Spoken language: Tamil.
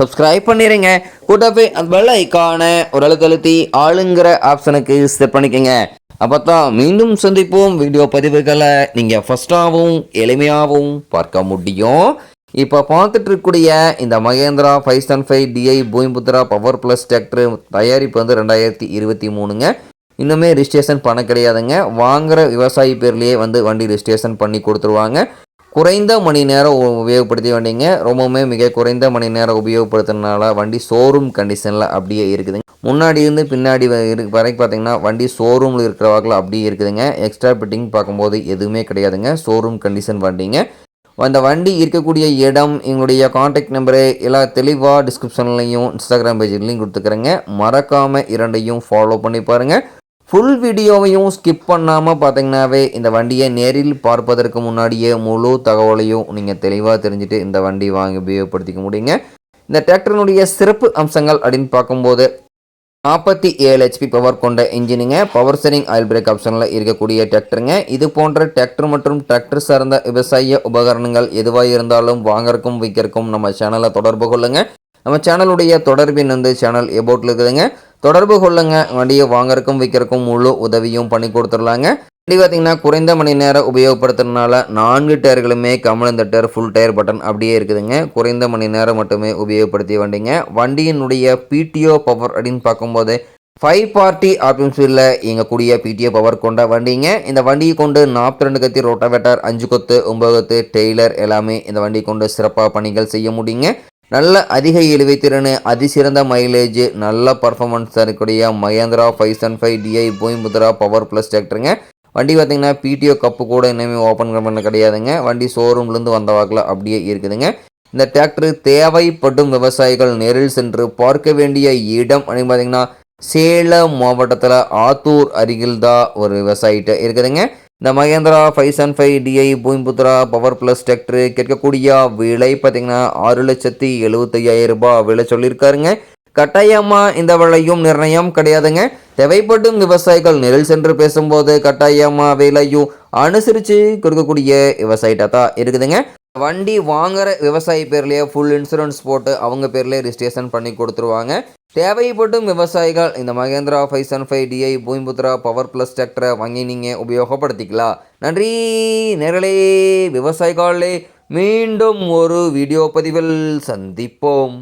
சப்ஸ்கிரைப் பண்ணிடுங்க கூட்டப்பே அந்த பெல் ஐக்கானை ஒரு அழுத்த அழுத்தி ஆளுங்கிற ஆப்ஷனுக்கு செட் பண்ணிக்கோங்க. அப்போ தான் மீண்டும் சந்திப்போம். வீடியோ பதிவுகளை நீங்கள் ஃபஸ்ட்டாகவும் எளிமையாகவும் பார்க்க முடியும். இப்போ பார்த்துட்டு இருக்கக்கூடிய இந்த Mahindra five seven five DI Bhoomiputra power plus tractor தயாரிப்பு வந்து ரெண்டாயிரத்தி இருபத்தி மூணுங்க. இன்னுமே ரிஜிஸ்ட்ரேஷன் பண்ண கிடையாதுங்க. வாங்குகிற விவசாயி பேர்லேயே வந்து வண்டி ரிஜிஸ்ட்ரேஷன் பண்ணி கொடுத்துருவாங்க. குறைந்த மணி நேரம் உபயோகப்படுத்தி வண்டிங்க. ரொம்பவுமே மிக குறைந்த மணி நேரம் உபயோகப்படுத்துறதுனால வண்டி ஷோரூம் கண்டிஷனில் அப்படியே இருக்குதுங்க. முன்னாடி இருந்து பின்னாடி வ- இருக்கு வரைக்கும் பார்த்தீங்கன்னா வண்டி ஷோரூமில் இருக்கிற வாக்கில் அப்படியே இருக்குதுங்க. எக்ஸ்ட்ரா பிட்டிங் பார்க்கும்போது எதுவுமே கிடையாதுங்க. ஷோரூம் கண்டிஷன் வண்டிங்க. அந்த வண்டி இருக்கக்கூடிய இடம் எங்களுடைய காண்டாக்ட் நம்பரு எல்லாம் தெளிவாக டிஸ்கிரிப்ஷன்லையும் இன்ஸ்டாகிராம் பேஜ்லையும் கொடுத்துக்கிறேங்க. மறக்காமல் இரண்டையும் ஃபாலோ பண்ணி பாருங்கள் ஃபுல் வீடியோவையும் ஸ்கிப் பண்ணாமல் பார்த்தீங்கன்னாவே இந்த வண்டியை நேரில் பார்ப்பதற்கு முன்னாடியே முழு தகவலையும் நீங்கள் தெளிவாக தெரிஞ்சுட்டு இந்த வண்டி வாங்கி உபயோகப்படுத்திக்க முடியுங்க. இந்த டிராக்டரினுடைய சிறப்பு அம்சங்கள் அப்படின்னு பார்க்கும்போது நாற்பத்தி ஏழு ஹெச்பி பவர் கொண்ட இன்ஜினுங்க பவர் செரிங் ஆயில் பிரேக் ஆப்ஷனில் இருக்கக்கூடிய டிராக்டருங்க இது போன்ற டிராக்டர் மற்றும் டிராக்டர் சார்ந்த விவசாய உபகரணங்கள் எதுவாக இருந்தாலும் வாங்கறக்கும் விற்கிறக்கும் நம்ம சேனலை தொடர்பு கொள்ளுங்க. நம்ம சேனலுடைய தொடர்பின் வந்து சேனல் எபோட்டில் இருக்குதுங்க. தொடர்பு கொள்ளுங்க. வண்டியை வாங்கறக்கும் விற்கிறக்கும் முழு உதவியும் பண்ணி கொடுத்துடலாங்க. வண்டி பார்த்தீங்கன்னா குறைந்த மணி நேரம் உபயோகப்படுத்துறதுனால நான்கு டயர்களுமே கமலந்த டயர் ஃபுல் டயர் பட்டன் அப்படியே இருக்குதுங்க. குறைந்த மணி நேரம் மட்டுமே உபயோகப்படுத்திய வண்டிங்க. வண்டியினுடைய பிடிஓ பவர் அப்படின்னு பார்க்கும்போது ஃபைவ் பார்ட்டி ஆப்ஷன்ஸில் இயங்கக்கூடிய பிடிஓ பவர் கொண்ட வண்டிங்க. இந்த வண்டியை கொண்டு நாற்பத்தி ரெண்டு கத்தி ரோட்டாவேட்டர் அஞ்சு கொத்து ஒம்பது கொத்து டெய்லர் எல்லாமே இந்த வண்டி கொண்டு சிறப்பாக பணிகள் செய்ய முடியுங்க. நல்ல அதிக இழுவை திறன் அதிசிறந்த மைலேஜ் நல்ல பர்ஃபார்மன்ஸ் தரக்கூடிய Mahindra five seven five DI Bhoomiputra power plus டிராக்டருங்க வண்டி பார்த்தீங்கன்னா பிடிஓ கப்பு கூட இன்னுமே ஓப்பன் பண்ண கிடையாதுங்க. வண்டி ஷோரூம்லேருந்து வந்த வாக்கில் அப்படியே இருக்குதுங்க. இந்த டிராக்டர் தேவைப்படும் விவசாயிகள் நேரில் சென்று பார்க்க வேண்டிய இடம் அப்படின்னு பார்த்தீங்கன்னா சேலம் மாவட்டத்தில் ஆத்தூர் அருகில் தான் ஒரு விவசாயிட்ட இருக்குதுங்க. இந்த Mahindra five seven five DI Bhoomiputra power plus tractor கேட்கக்கூடிய விலை பார்த்தீங்கன்னா ஆறு லட்சத்தி எழுபத்தையாயிரம் ரூபாய் விலை சொல்லியிருக்காருங்க. கட்டாயமாக இந்த விலையும் நிர்ணயம் கிடையாதுங்க. தேவைப்படும் விவசாயிகள் நெல் சென்று பேசும்போது கட்டாயமாக விலையும் அனுசரித்து கொடுக்கக்கூடிய விவசாயிட்ட தான் இருக்குதுங்க. வண்டி வாங்குற விவசாயி பேர்லேயே ஃபுல் இன்சூரன்ஸ் போட்டு அவங்க பேர்லேயே ரிஜிஸ்ட்ரேஷன் பண்ணி கொடுத்துருவாங்க. தேவைப்படும் விவசாயிகள் இந்த Mahindra five seven five DI Bhoomiputra power plus டிராக்டரை வாங்கி நீங்கள் உபயோகப்படுத்திக்கலாம். நன்றி. நேரலே விவசாயிகளே மீண்டும் ஒரு வீடியோ பதிவில் சந்திப்போம்.